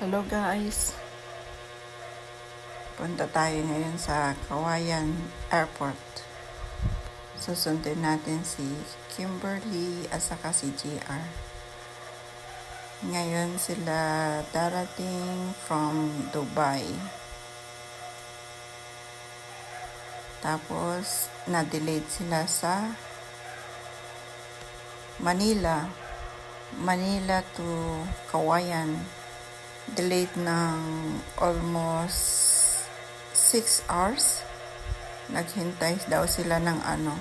Hello guys. Punta tayo ngayon sa Kawayan Airport. Susundin natin si Kimberly at saka si JR. Ngayon sila darating from Dubai. Tapos, na-delayed sila sa Manila. Manila to Kawayan delayed ng almost 6 hours. Naghintay daw sila ng ano,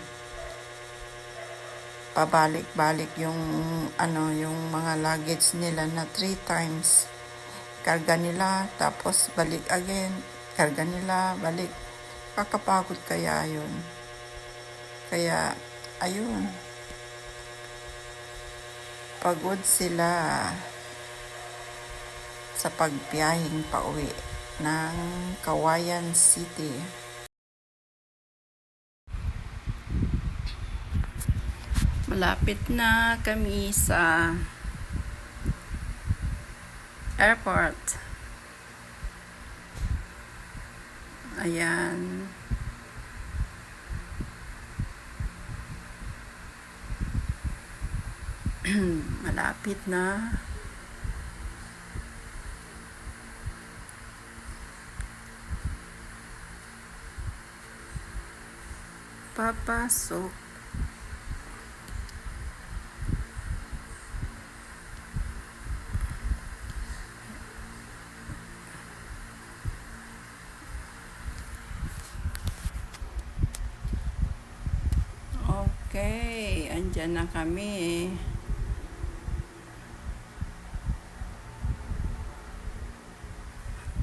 pabalik-balik yung ano, yung mga luggage nila na 3 times. Karga nila, tapos balik again. Karga nila, balik. Kakapagod kaya yun. Kaya, ayun. Pagod sila sa pagbiyahing pauwi ng Kawayan City. Malapit na kami sa airport. Ayan. Malapit na. Papasok. Okay, andyan na kami.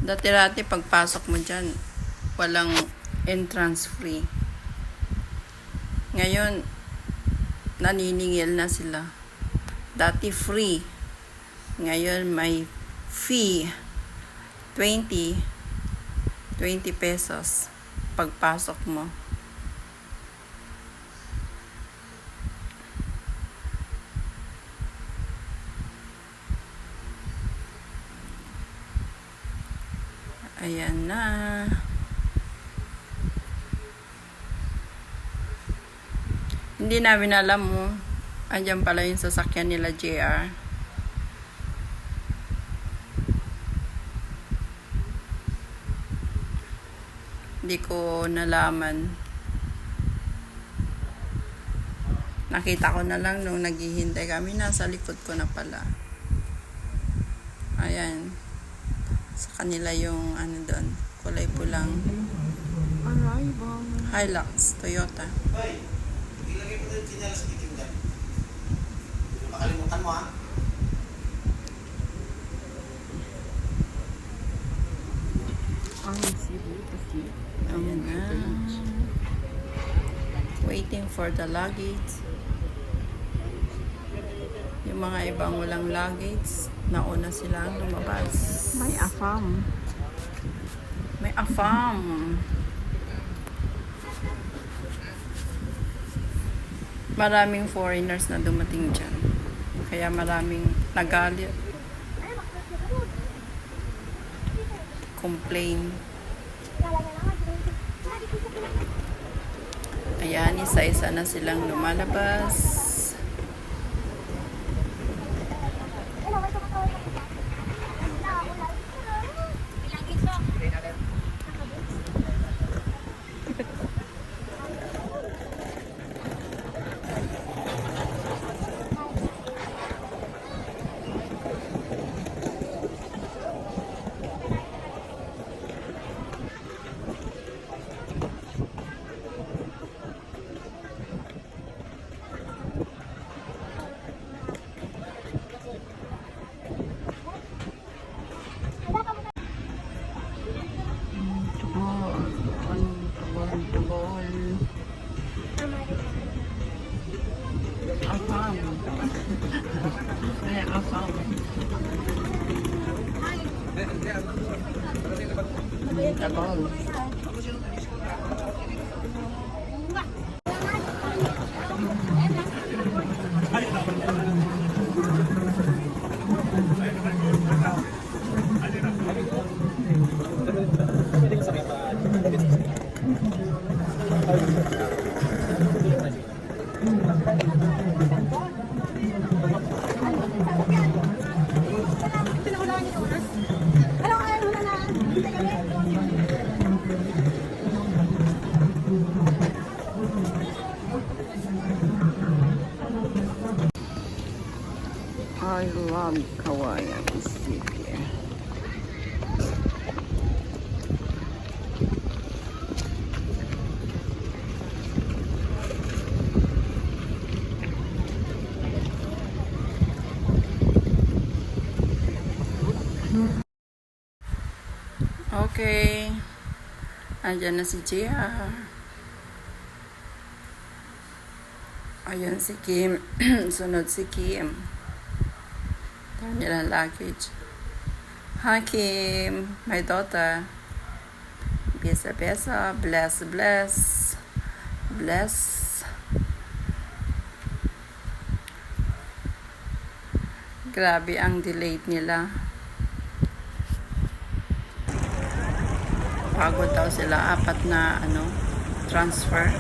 Dati-dati pagpasok mo dyan, walang entrance free. Ngayon, naniningil na sila. Dati free. Ngayon may fee. 20. 20 pesos pagpasok mo. Ayan na. Hindi namin alam mo. Andyan pala yung sasakyan nila JR. Hindi ko nalaman. Nakita ko na lang nung naghihintay kami. Nasa likod ko na pala. Ayan. Sa kanila yung ano doon. Kulay pulang. Arrival. Hilux, Toyota. Hoy, ilagay mo din yung chinelas sa dyan. Makalimutan mo ha. Ang Cebu kasi. Na. Waiting for the luggage. Yung mga ibang walang luggage, nauna silang lumabas. May afam. May afam. Maraming foreigners na dumating dyan. Kaya maraming nagalit. Complain. Ayan, isa-isa na silang lumalabas. Karon. Thank you. Tugol. see. Okay. Andyan na si JR. Ayan si Kim. Sunod si Kim. Nilang luggage. Hi Kim, my daughter. Besa besa, bless bless. Bless. Grabe ang delayed nila. Pagod daw sila. Apat na ano, transfer.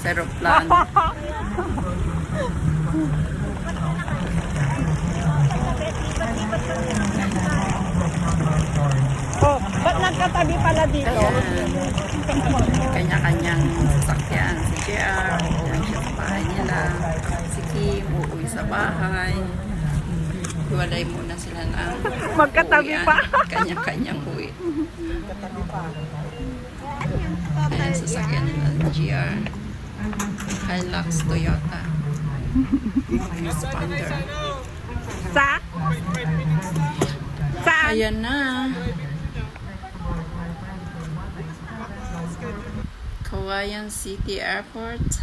Sa aeroplano. Ba't nagkatabi pala dito? Kanya-kanyang sasakyan. Si JR, yan siya sa bahay nila. Si Kim, uuwi sa bahay. Iwalay muna sila ng Magkatabi uwian. pa. Kanya-kanyang uwi. Ayan, sasakyan nila ng GR. Hilux Toyota. Expander. Sa? Saan? Ayan na. Kawayan City Airport.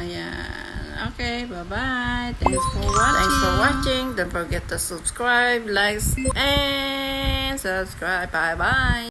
Ayan. Okay, bye-bye. Thanks for watching. Thanks for watching. Don't forget to subscribe, like, and subscribe. Bye-bye.